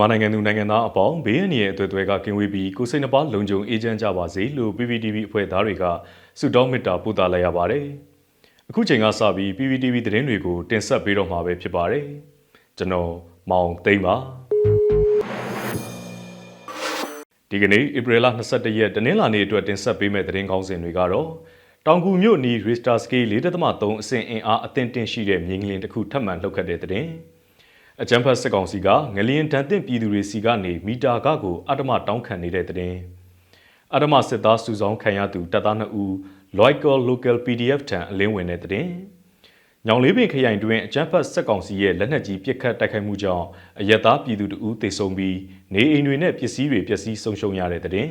မြန်မာနိုင်ငံသူနိုင်ငံသားအပေါင်းဘေးအန္တရာယ်အသွယ်သွဲကကင်းဝေးပြီးကိုယ်စိတ်နှပါလုံခြုံအေးချမ်းကြပါစေလို့ PPTV အဖွဲ့သားတွေကဆုတောင်းမေတ္တာပို့သလိုက်ရပါတယ်။အခုချိန်ကစပြီး PPTV သတင်းတွေကိုတင်ဆက်ပေးတော့မှာပဲဖြစ်ပါတယ်။ကျွန်တော်မောင်သိန်းပါ။ဒီကနေ့ဧပြီလ22ရက်တနင်္လာနေ့အတွက်တင်ဆက်ပေးမယ့်သတင်းကောင်းစင်တွေကတော့တောင်ကူမြို့နီ Richter Scale 4.3အဆင့်အင်အားအသင့်တင်ရှိတဲ့မြေငလင်တစ်ခုထပ်မံလှုပ်ခတ်တဲ့သတင်း။ အကြံဖတ်စစ်ကောင်စီကငလျင်တန်တင်ပြည်သူတွေစီကနေမီတာကကိုအတမတောင်းခံနေတဲ့တဲ့။အတမစစ်သားစုဆောင်ခံရသူတပ်သား2ဦး Local Local PDF ထံအလင်းဝင်တဲ့တဲ့။ညောင်လေးပင်ခရိုင်တွင်အကြံဖတ်စစ်ကောင်စီရဲ့လက်နက်ကြီးပစ်ခတ်တိုက်ခိုက်မှုကြောင့်အရက်သားပြည်သူတဦးသေဆုံးပြီးနေအိမ်တွေနဲ့ပစ္စည်းတွေပျက်စီးဆုံးရှုံးရတဲ့တဲ့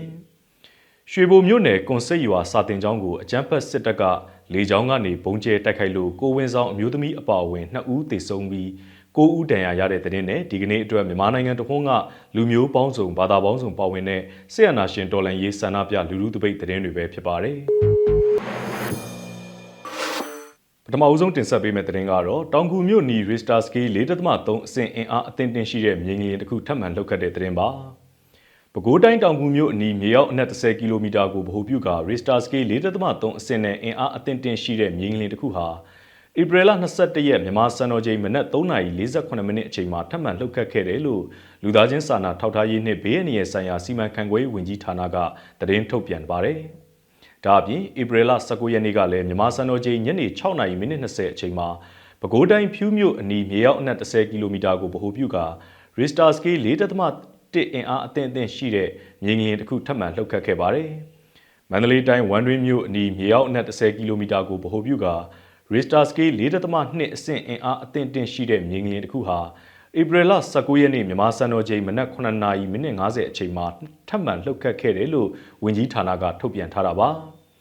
။ရွှေဘိုမြို့နယ်ကွန်စိတ်ရွာစာတင်ကျောင်းကိုအကြမ်းဖက်စစ်တပ်ကလေကြောင်းကနေပုံကျဲတိုက်ခိုက်လို့ကိုဝင်းဆောင်အမျိုးသမီးအပါအဝင်2ဦးသေဆုံးပြီး 9ဦးတန်ရာရတဲ့တဲ့နဲ့ဒီကနေ့အတွက်မြန်မာနိုင်ငံတခွန်းကလူမျိုးပေါင်းစုံဘာသာပေါင်းစုံပါဝင်တဲ့ဆေးရနာရှင်တော်လန်ရေးဆန္ဒပြလူလူတပိတ်တဲ့တွေပဲဖြစ်ပါတယ်။ပထမအဆုံးတင်ဆက်ပေးမယ့်တဲ့ကတော့တောင်ကူမြို့နီ Richter Scale 4.3အဆင့်အင်အားအသင့်တင်ရှိတဲ့မြေငလျင်တစ်ခုထပ်မံလှုပ်ခတ်တဲ့တဲ့ပါ။ပဲခူးတိုင်းတောင်ကူမြို့အနီးမြေရောက်အနက်30ကီလိုမီတာကိုဗဟိုပြုကာ Richter Scale 4.3အဆင့်နဲ့အင်အားအသင့်တင်ရှိတဲ့မြေငလျင်တစ်ခုဟာ ဧပြီလ22ရက်မြန်မာစံတော်ချိန်မနက်3:48မိနစ်အချိန်မှာထပ်မံလှုပ်ခတ်ခဲ့တယ်လို့လူသားချင်းစာနာထောက်ထားရေးနှင့်ဘေးအန္တရာယ်ဆိုင်ရာစီမံခန့်ခွဲဝင်ကြီးဌာနကသတင်းထုတ်ပြန်ပါတယ်။ဒါအပြင်ဧပြီလ19ရက်နေ့ကလည်းမြန်မာစံတော်ချိန်ညနေ6:20မိနစ်20အချိန်မှာပဲခူးတိုင်းဖြူးမြို့အနီးမြေရောက်အနက်10ကီလိုမီတာကိုဗဟိုပြုကာ Richter scale 4.1အင်အားအသင့်အသင့်ရှိတဲ့မြေငလျင်တစ်ခုထပ်မံလှုပ်ခတ်ခဲ့ပါတယ်။မန္တလေးတိုင်းဝမ်တွင်းမြို့အနီးမြေရောက်အနက်10ကီလိုမီတာကိုဗဟိုပြုကာ Richter scale 4.2အဆင့်အင်အားအသင့်တင်ရှိတဲ့မြေငလျင်တစ်ခုဟာဧပြီလ19ရက်နေ့မြန်မာစံတော်ချိန်မနက်9:50မိနစ်50အချိန်မှာထပ်မံလှုပ်ခတ်ခဲ့တယ်လို့ဝန်ကြီးဌာနကထုတ်ပြန်ထားတာပါ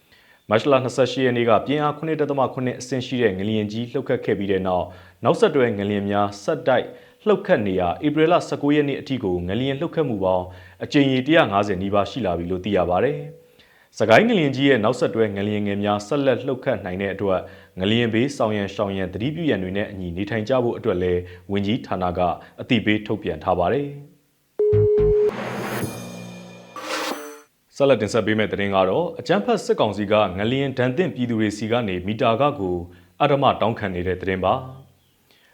။မတ်လ28ရက်နေ့ကပြင်းအား9.8အဆင့်ရှိတဲ့ငလျင်ကြီးလှုပ်ခတ်ခဲ့ပြီးတဲ့နောက်နောက်ဆက်တွဲငလျင်များဆက်တိုက်လှုပ်ခတ်နေရာဧပြီလ19ရက်နေ့အထိကိုငလျင်လှုပ်ခတ်မှုပေါင်းအကြိမ်ရေ150နီးပါးရှိလာပြီလို့သိရပါဗျ။ စကိုင်းငလျင်ကြီးရဲ့နောက်ဆက်တွဲငလျင်ငယ်များဆက်လက်လှုပ်ခတ်နိုင်တဲ့အတွက်ငလျင်ဘေးဆောင်ရန်ရှောင်ရန်တတိပြုရန်တွေနဲ့အညီနေထိုင်ကြဖို့အတွက်လည်းဝင်ကြီးဌာနကအသိပေးထုတ်ပြန်ထားပါတယ်ဆက်လက်တင်ဆက်ပေးမယ့်သတင်းကတော့အကြမ်းဖက်စစ်ကောင်စီကငလျင်ဒဏ်သင့်ပြည်သူတွေစီကနေမီတာကကိုအဓမ္မတောင်းခံနေတဲ့သတင်းပါ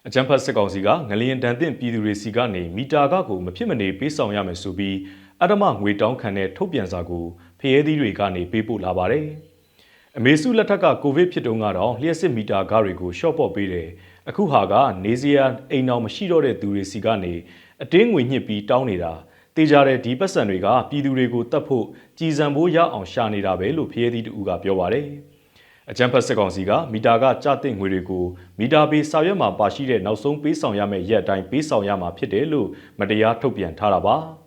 အကြမ်းဖက်စစ်ကောင်စီကငလျင်ဒဏ်သင့်ပြည်သူတွေစီကနေမီတာကကိုမဖြစ်မနေပေးဆောင်ရမယ်ဆိုပြီးအဓမ္မငွေတောင်းခံတဲ့ထုတ်ပြန်စာကိုဖ ရဲသီးတွေကနေပေးပို့လာပါတယ်။အမေစုလက်ထက်ကကိုဗစ်ဖြစ်တုန်းကတော့လျှက်စစ်မီတာကားတွေကိုရှော့ပေါ့ပေးတယ်။အခုဟာကနေစရာအိမ်အောင်မရှိတော့တဲ့သူတွေစီကနေအတင်းငွေညှစ်ပြီးတောင်းနေတာတေးကြတဲ့ဒီပတ်စံတွေကပြည်သူတွေကိုတတ်ဖို့ကြည်စံဖို့ရအောင်ရှာနေတာပဲလို့ဖရဲသီးတူကပြောပါတယ်။အကြံဖတ်စစ်ကောင်စီကမီတာကကြတဲ့ငွေတွေကိုမီတာပေးစာရွက်မှာပါရှိတဲ့နောက်ဆုံးပေးဆောင်ရမယ့်ရက်အတိုင်းပေးဆောင်ရမှာဖြစ်တယ်လို့မတရားထုတ်ပြန်ထားတာပါ။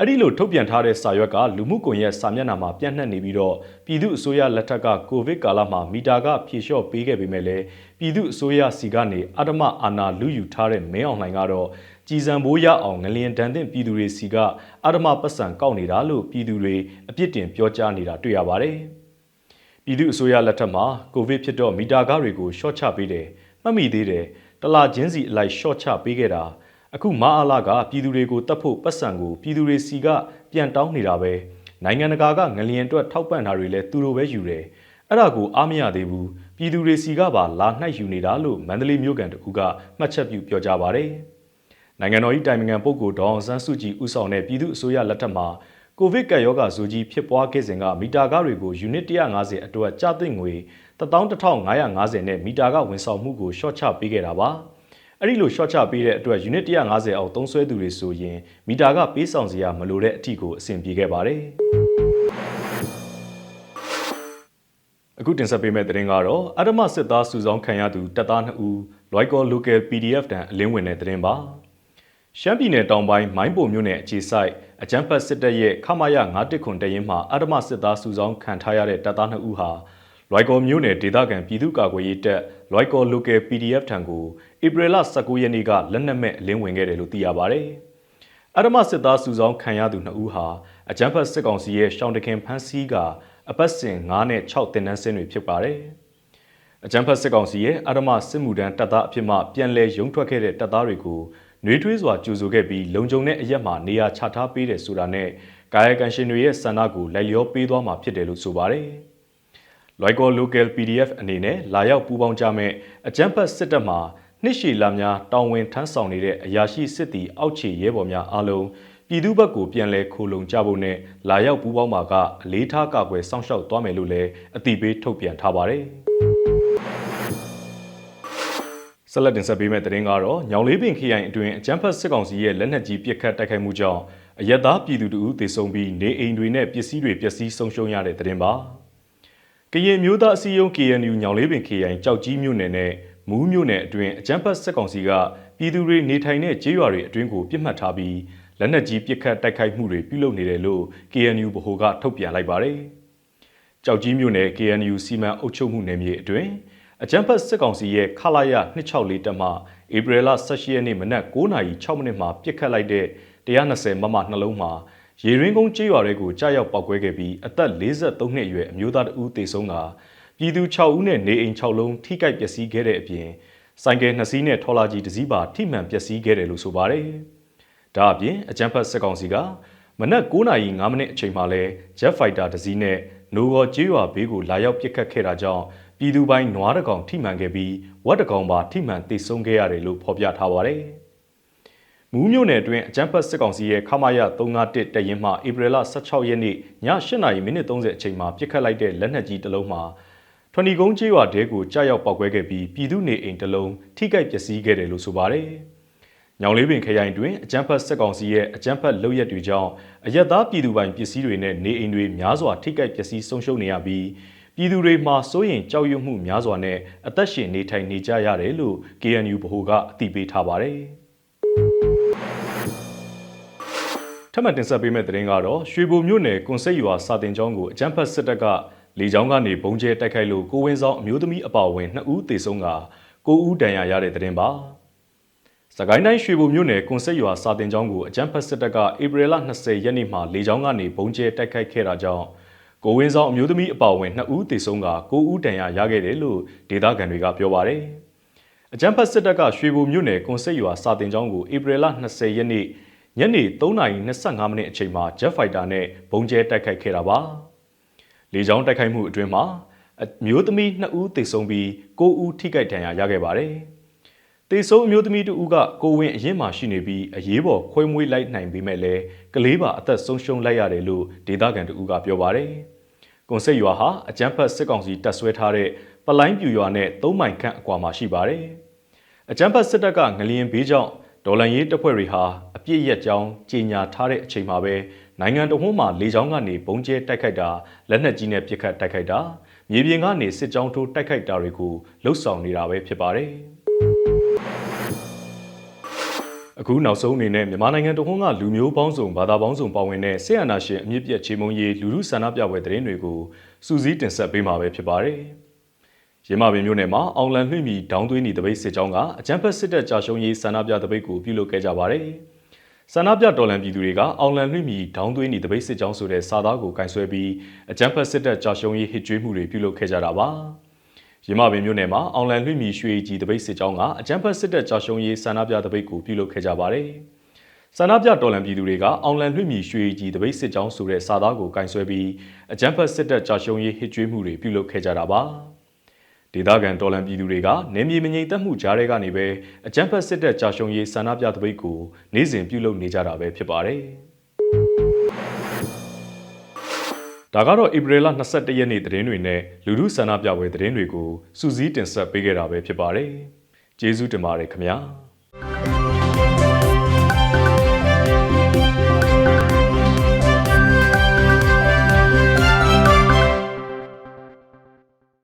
အဲ့ဒီလိုထုတ်ပြန်ထားတဲ့စာရွက်ကလူမှုကွန်ရက်စာမျက်နှာမှာပြန့်နှံ့နေပြီးတော့ပြည်သူအစိုးရလက်ထက်ကကိုဗစ်ကာလမှာမီတာကဖြေလျှော့ပေးခဲ့ပေမဲ့လည်းပြည်သူအစိုးရစီကနေအဓမ္မအာဏာလူယူထားတဲ့မင်းအောင်လှိုင်ကတော့ကြည်စံဘိုးရအောင်ငလျင်တန်တဲ့ပြည်သူတွေစီကအဓမ္မပတ်စံကောက်နေတာလို့ပြည်သူတွေအပြစ်တင်ပြောကြားနေတာတွေ့ရပါတယ်။ပြည်သူအစိုးရလက်ထက်မှာကိုဗစ်ဖြစ်တော့မီတာကားတွေကိုရှော့ချပေးတယ်မှတ်မိသေးတယ်တလာချင်းစီအလိုက်ရှော့ချပေးခဲ့တာ အခုမအားလာကပြည်သူတွေကိုတတ်ဖို့ပတ်စံကိုပြည်သူတွေစီကပြန်တောင်းနေတာပဲနိုင်ငံတကာကငလျင်အတွက်ထောက်ပံ့တာတွေလည်းသူတို့ပဲယူတယ်အဲ့ဒါကိုအားမရသေးဘူးပြည်သူတွေစီကပါလာနှိုက်ယူနေတာလို့မန္တလေးမြို့ကန်တကူကမှတ်ချက်ပြုပြောကြားပါတယ်နိုင်ငံတော်၏တိုင်ပင်ခံပုဂ္ဂိုလ်ဒေါအောင်ဆန်းစုကြည်ဦးဆောင်တဲ့ပြည်သူ့အစိုးရလက်ထက်မှာကိုဗစ်ကပ်ရောဂါဇိုကြီးဖြစ်ပွားခဲ့စဉ်ကမီတာကားတွေကိုယူနစ်150အတွက်ကျသင့်ငွေ11550နဲ့မီတာကဝန်ဆောင်မှုကိုရှော့ချပေးခဲ့တာပါ။ အဲ့ဒီလို short ချပေးတဲ့အတွက် unit 150အောင်သုံးစွဲသူတွေဆိုရင်မီတာကပေးဆောင်စရာမလိုတဲ့အထိကိုအဆင်ပြေခဲ့ပါတယ်အခုတင်ဆက်ပေးမယ့်သတင်းကတော့အဓမ္မစစ်သားစုဆောင်းခံရသူတပ်သား2ဦး Loico Local PDF တန်အလင်းဝင်တဲ့သတင်းပါရှမ်းပြည်နယ်တောင်ပိုင်းမိုင်းပုံမြို့နယ်အခြေစိုက်အကြမ်းဖက်စစ်တပ်ရဲ့ခမာယ9တစ်ခွန်တရင်မှအဓမ္မစစ်သားစုဆောင်းခံထားရတဲ့တပ်သား2ဦးဟာ လွိုက်ကော်မြို့နယ်ဒေသခံပြည်သူ့ကာကွယ်ရေးတပ်လွိုက်ကော် local PDF ထံကိုဧပြီလ19ရက်နေ့ကလက်နက်မဲ့အလင်းဝင်ခဲ့တယ်လို့သိရပါဗျ။အရမစစ်သားစုဆောင်းခံရသူ2ဦးဟာအကြမ်းဖက်စစ်ကောင်စီရဲ့ရှောင်းတခင်ဖမ်းဆီးကအပတ်စဉ်9နဲ့6တင်နန်းစင်းတွေဖြစ်ပါတယ်။အကြမ်းဖက်စစ်ကောင်စီရဲ့အရမစစ်မှုထမ်းတပ်သားအဖြစ်မှပြန်လည်ရုံထွက်ခဲ့တဲ့တပ်သားတွေကိုနှွေးထွေးစွာကြိုဆိုခဲ့ပြီးလုံခြုံတဲ့အရက်မှာနေရာချထားပေးတယ်ဆိုတာနဲ့ကာယကံရှင်တွေရဲ့ဆန္ဒကိုလိုက်လျောပေးသွားမှာဖြစ်တယ်လို့ဆိုပါတယ်။ Loico Local PDF အနေနဲ့လာရောက်ပူးပေါင်းကြမဲ့အကြမ်းဖက်စစ်တပ်မှနှစ်ရှည်လများတောင်းဝင်ထမ်းဆောင်နေတဲ့အရာရှိစစ်တီအောက်ခြေရဲဘော်များအားလုံးပြည်သူ့ဘက်ကိုပြန်လည်ခိုလုံကြဖို့နဲ့လာရောက်ပူးပေါင်းမှာကအလေးထားကာကွယ်စောင့်ရှောက်သွားမယ်လို့လည်းအတိပေးထုတ်ပြန်ထားပါတယ်။ဆက်လက်တင်ဆက်ပေးမယ့်သတင်းကတော့ညောင်လေးပင်ခရိုင်အတွင်းအကြမ်းဖက်စစ်ကောင်စီရဲ့လက်နက်ကြီးပစ်ခတ်တိုက်ခိုက်မှုကြောင့်အရက်သားပြည်သူတို့သေဆုံးပြီးနေအိမ်တွေနဲ့ပစ္စည်းတွေပျက်စီးဆုံးရှုံးရတဲ့သတင်းပါ။ ကရင်မျိုးသားအစည်းအရုံး KNU ညောင်လေးပင်ခရိုင်ကြောက်ကြီးမြို့နယ်နဲ့မူးမြို့နယ်အတွင်းအကြမ်းဖက်စစ်ကောင်စီကပြည်သူတွေနေထိုင်တဲ့ကျေးရွာတွေအတွင်းကိုပြစ်မှတ်ထားပြီးလက်နက်ကြီးပစ်ခတ်တိုက်ခိုက်မှုတွေပြုလုပ်နေတယ်လို့ KNU ဗဟိုကထုတ်ပြန်လိုက်ပါတယ်။ကြောက်ကြီးမြို့နယ် KNU စီမံအုပ်ချုပ်မှုနယ်မြေအတွင်းအကြမ်းဖက်စစ်ကောင်စီရဲ့ခလာရ264တပ်မှဧပြီလ18ရက်နေ့မနက်9:06မိနစ်မှာပြစ်ခတ်လိုက်တဲ့120မမနှလုံးမှာ ရေရင်းကုန်းကျေးရွာတွေကိုကြားရောက်ပောက်ကွဲခဲ့ပြီးအသက်43နှစ်အရွယ်အမျိုးသားတဦးသေဆုံးကပြည်သူ6ဦးနဲ့နေအိမ်6လုံးထိခိုက်ပျက်စီးခဲ့တဲ့အပြင်ဆိုင်ကယ်2စီးနဲ့ထော်လာကြီးတစ်စီးပါထိမှန်ပျက်စီးခဲ့တယ်လို့ဆိုပါတယ်။ဒါအပြင်အကြမ်းဖက်စစ်ကောင်စီကမနက်9:05မိနစ်အချိန်မှာလဲ Jet Fighter တစ်စီးနဲ့နိုဂော်ကျေးရွာဘေးကိုလာရောက်ပစ်ခတ်ခဲ့တာကြောင့်ပြည်သူပိုင်းနွားတကောင်ထိမှန်ခဲ့ပြီးဝက်တကောင်ပါထိမှန်တိတ်ဆုံးခဲ့ရတယ်လို့ဖော်ပြထားပါတယ်။ မူးမြို့နယ်အတွင်းအကြမ်းဖက်စစ်ကောင်စီရဲ့ခမာယ351တရင်မှဧပြီလ16ရက်နေ့ည8:30မိနစ်30အချိန်မှာပစ်ခတ်လိုက်တဲ့လက်နက်ကြီးတစ်လုံးမှာထွန်နီကုန်းကျေးရွာတဲကိုကြားရောက်ပောက်ကွဲခဲ့ပြီးပြည်သူနေအိမ်တစ်လုံးထိခိုက်ပျက်စီးခဲ့တယ်လို့ဆိုပါတယ်။ညောင်လေးပင်ခရိုင်တွင်အကြမ်းဖက်စစ်ကောင်စီရဲ့အကြမ်းဖက်လုပ်ရက်တွေကြောင့်အရက်သားပြည်သူပိုင်ပစ္စည်းတွေနဲ့နေအိမ်တွေများစွာထိခိုက်ပျက်စီးဆုံးရှုံးနေရပြီးပြည်သူတွေမှာစိုးရင်ကြောက်ရွံ့မှုများစွာနဲ့အသက်ရှင်နေထိုင်နေကြရတယ်လို့ KNU ဗဟိုကအသိပေးထားပါတယ်။ ထပ်မံတင်ဆက်ပေးမယ့်သတင်းကတော့ရွှေဘိုမြို့နယ်ကွန်စိတ်ရွာစာတင်ကျောင်းကိုအကြမ်းဖက်စစ်တပ်ကလေကြောင်းကနေဘုံကျဲတိုက်ခိုက်လို့ကိုဝင်းဆောင်အမျိုးသမီးအပါအဝင်2ဦးသေဆုံးက9ဦးဒဏ်ရာရတဲ့သတင်းပါ။စကိုင်းတိုင်းရွှေဘိုမြို့နယ်ကွန်စိတ်ရွာစာတင်ကျောင်းကိုအကြမ်းဖက်စစ်တပ်ကဧပြီလ20ရက်နေ့မှာလေကြောင်းကနေဘုံကျဲတိုက်ခိုက်ခဲ့တာကြောင့်ကိုဝင်းဆောင်အမျိုးသမီးအပါအဝင်2ဦးသေဆုံးက9ဦးဒဏ်ရာရခဲ့တယ်လို့ဒေသခံတွေကပြောပါတယ်။ အကြမ်းဖက်စစ်တပ်ကရွှေဘိုမြို့နယ်ကွန်စိတ်ရွာစာတင်ကျောင်းကိုဧပြီလ20ရက်နေ့ညနေ3:25မိနစ်အချိန်မှာ Jet Fighter နဲ့ဘုံကျဲတိုက်ခိုက်ခဲ့တာပါ။လေကြောင်းတိုက်ခိုက်မှုအတွင်းမှာအမျိုးသမီး2ဦးသေဆုံးပြီး9ဦးထိခိုက်ဒဏ်ရာရခဲ့ပါတယ်။သေဆုံးအမျိုးသမီး2ဦးကကိုဝင်းအရင်မှရှိနေပြီးအရေးပေါ်ခွဲမွေးလိုက်နိုင်ပေမဲ့လည်းကလေးပါအသက်ဆုံးရှုံးလိုက်ရတယ်လို့ဒေသခံ2ဦးကပြောပါတယ်။ ကွန်ဆက်ရွာဟာအကြမ်းဖက်စစ်ကောင်စီတပ်ဆွဲထားတဲ့ပလိုင်းပြူရွာနဲ့၃မိုင်ခန့်အကွာမှာရှိပါတယ်။အကြမ်းဖက်စစ်တပ်ကငလျင်ဘေးကြောင့်ဒေါ်လန်ရေးတပ်ဖွဲ့တွေဟာအပြစ်ရက်ကြောင်းကြေညာထားတဲ့အချိန်မှာပဲနိုင်ငံတော်မှမှာလေကြောင်းကနေဘုံကျဲတိုက်ခိုက်တာလက်နက်ကြီးနဲ့ပစ်ခတ်တိုက်ခိုက်တာမြေပြင်ကနေစစ်ကြောင်းထိုးတိုက်ခိုက်တာတွေကိုလှုပ်ဆောင်နေတာပဲဖြစ်ပါတယ် အခုနောက်ဆုံးအနေနဲ့မြန်မာနိုင်ငံတော်ကလူမျိုးပေါင်းစုံဘာသာပေါင်းစုံပါဝင်တဲ့ဆေးရနာရှင်အမြင့်ပြတ်ချေမုံရေးလူလူဆန္ဒပြပွဲသတင်းတွေကိုစူးစီးတင်ဆက်ပေးမှာပဲဖြစ်ပါတယ်။ရင်းမာပင်မြို့နယ်မှာအောင်လန်လွှင့်မီဒေါင်းသွင်းနေတပိတ်စစ်ကြောင်းကအကြမ်းဖက်စစ်တပ်ကြာရှုံးရေးဆန္ဒပြတပိတ်ကိုပြုလုပ်ခဲ့ကြပါတယ်။ဆန္ဒပြတော်လှန်ပြည်သူတွေကအောင်လန်လွှင့်မီဒေါင်းသွင်းနေတပိတ်စစ်ကြောင်းဆိုတဲ့စာသားကိုကင်ဆယ်ပြီးအကြမ်းဖက်စစ်တပ်ကြာရှုံးရေးဟစ်ကြွေးမှုတွေပြုလုပ်ခဲ့ကြတာပါ။ ရင်းမာပင်မြို့နယ်မှာအောင်လန်လွှင့်မီရွှေကြီးတပိတ်စစ်ကြောင်းကအကြမ်းဖက်စစ်တပ်ကြာရှုံးရေးဆန္ဒပြတပိတ်ကိုပြုလုပ်ခဲ့ကြပါတယ်။ဆန္ဒပြတော်လှန်ပြည်သူတွေကအောင်လန်လွှင့်မီရွှေကြီးတပိတ်စစ်ကြောင်းဆိုတဲ့စာသားကိုကင်ဆယ်ပြီးအကြမ်းဖက်စစ်တပ်ကြာရှုံးရေးဟစ်ကြွေးမှုတွေပြုလုပ်ခဲ့ကြတာပါ။ဒေသခံတော်လန်ပြည်သူတွေကနေမြေမငြိမ်သက်မှုကြားထဲကနေပဲအကြမ်းဖက်စစ်တပ်ကြာရှုံးရေးဆန္ဒပြတပိတ်ကိုနေ့စဉ်ပြုလုပ်နေကြတာပဲဖြစ်ပါတယ်။ ဒါကတော့ဧပြီလ22ရက်နေ့သတင်းတွေနဲ့လူမှုဆန္ဒပြပွဲသတင်းတွေကိုစူးစီးတင်ဆက်ပေးခဲ့တာပဲဖြစ်ပါတယ်။ကျေးဇူးတင်ပါတယ်ခင်ဗျာ။